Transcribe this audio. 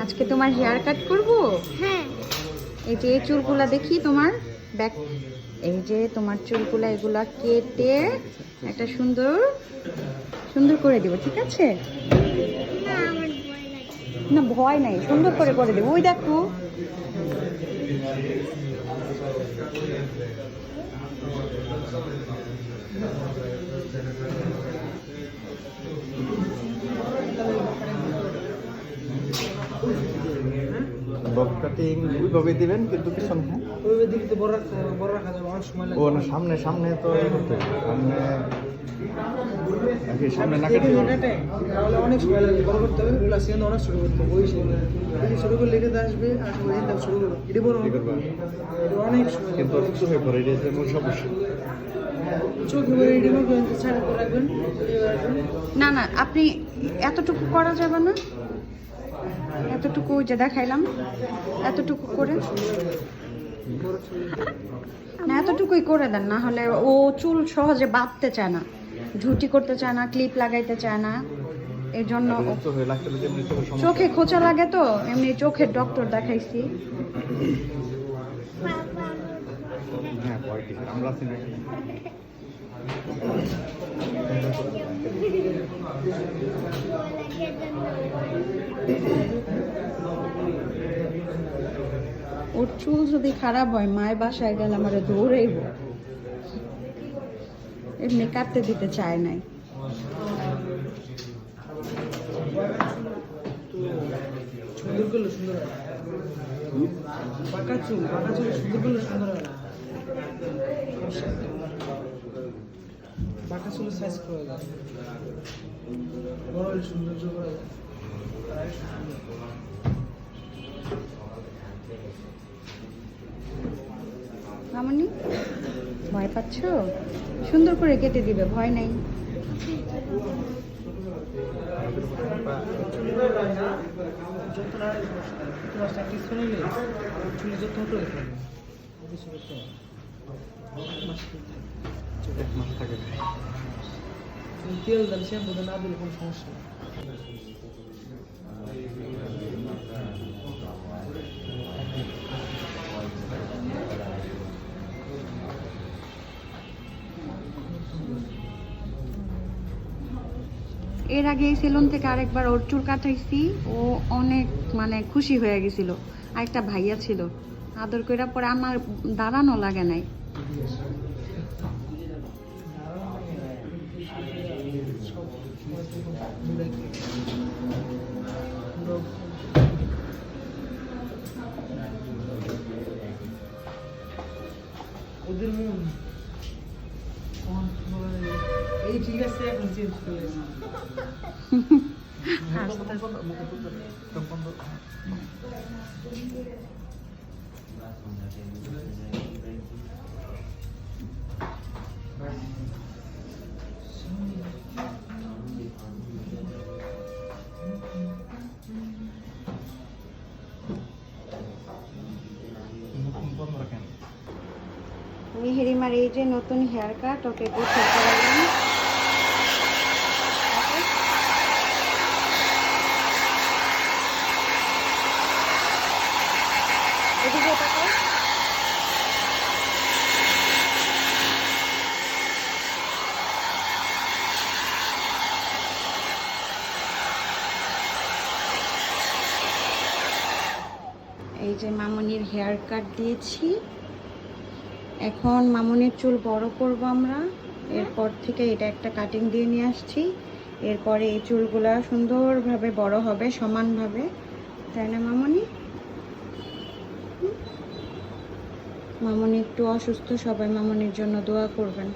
আজকে তোমার hair cut করব? হ্যাঁ। এই যে এই চুলগুলা দেখি তোমার? ব্যাক এই যে তোমার চুলগুলা এগুলা কেটে একটা সুন্দর সুন্দর করে দিব ঠিক আছে? না ভয় নাই। সুন্দর করে করে দেবো। ওই দেখো। বব কাটিং ওইভাবে দিবেন কিন্তু পিছন ওইভাবে দিলে তো বড় বড় রাখা যাবে অনেক সময় ও না সামনে সামনে তো। সামনে না কেটে তাহলে অনেক সময় লাগবে বড় করতে হবে অনেক ছোট করতে হবে ওই সেগুলো ছোট করে লেগে আসবে আর ওই ছোট করব এটি বড় অনেক সময় কিন্তু অসুস্থ হয়ে পড়ে এটা সমস্যা। না না আপনি এতটুকু করা যাবে না। এতটুকু যে দেখাইলাম এতটুকু করে। না এতটুকুই করে দেন না হলে ও চুল সহজে বাঁধতে চায় না ঝুটি করতে চায় না ক্লিপ লাগাইতে চায় না। এই জন্য চোখে খোঁচা লাগে তো এমনি চোখের ডক্টর দেখাইছি। হ্যাঁ? আমরা ওর চুল যদি খারাপ হয় মায়ের বাসায় গেলে আমার দৌড়াইব এমনি কাটতে দিতে চায় নাই। সুন্দর করলে সুন্দর হয় পাকা চুল পাকা চুল সুন্দর করলে সুন্দর হয় না। চুলের সাইজ করা যায় বড় সৌন্দর্য করা মামনি ভয় পাচ্ছ? সুন্দর করে কেটে দিবে ভয় নেই। যত নিলে যত হতো কিছু করতে হবে মাস এক মাস থাকে তুমি তেল দেন শ্যাম্পু দেন না দিলে কোনো সমস্যা এর আগে এই সেলুন থেকে আরেকবার ওর চুল কাটাইছি। ও অনেক মানে খুশি হয়ে গেছিল। আর একটা ভাইয়া ছিল। আদর কইরা পরে আমার দাঁড়ানো লাগে নাই। ওদের এই ঠিক আছে এখন চেঞ্জ করে এই যে নতুন হেয়ার কাট ওকে গোসল এই যে মামনির হেয়ার কাট দিয়েছি। এখন মামনির চুল বড় করব আমরা। এরপর থেকে এটা একটা কাটিং দিয়ে নিয়ে আসছি। এরপরে এই চুলগুলা সুন্দরভাবে বড় হবে, সমানভাবে। তাই না মামনি? মামনি একটু অসুস্থ, সবাই মামনির জন্য দোয়া করবেন।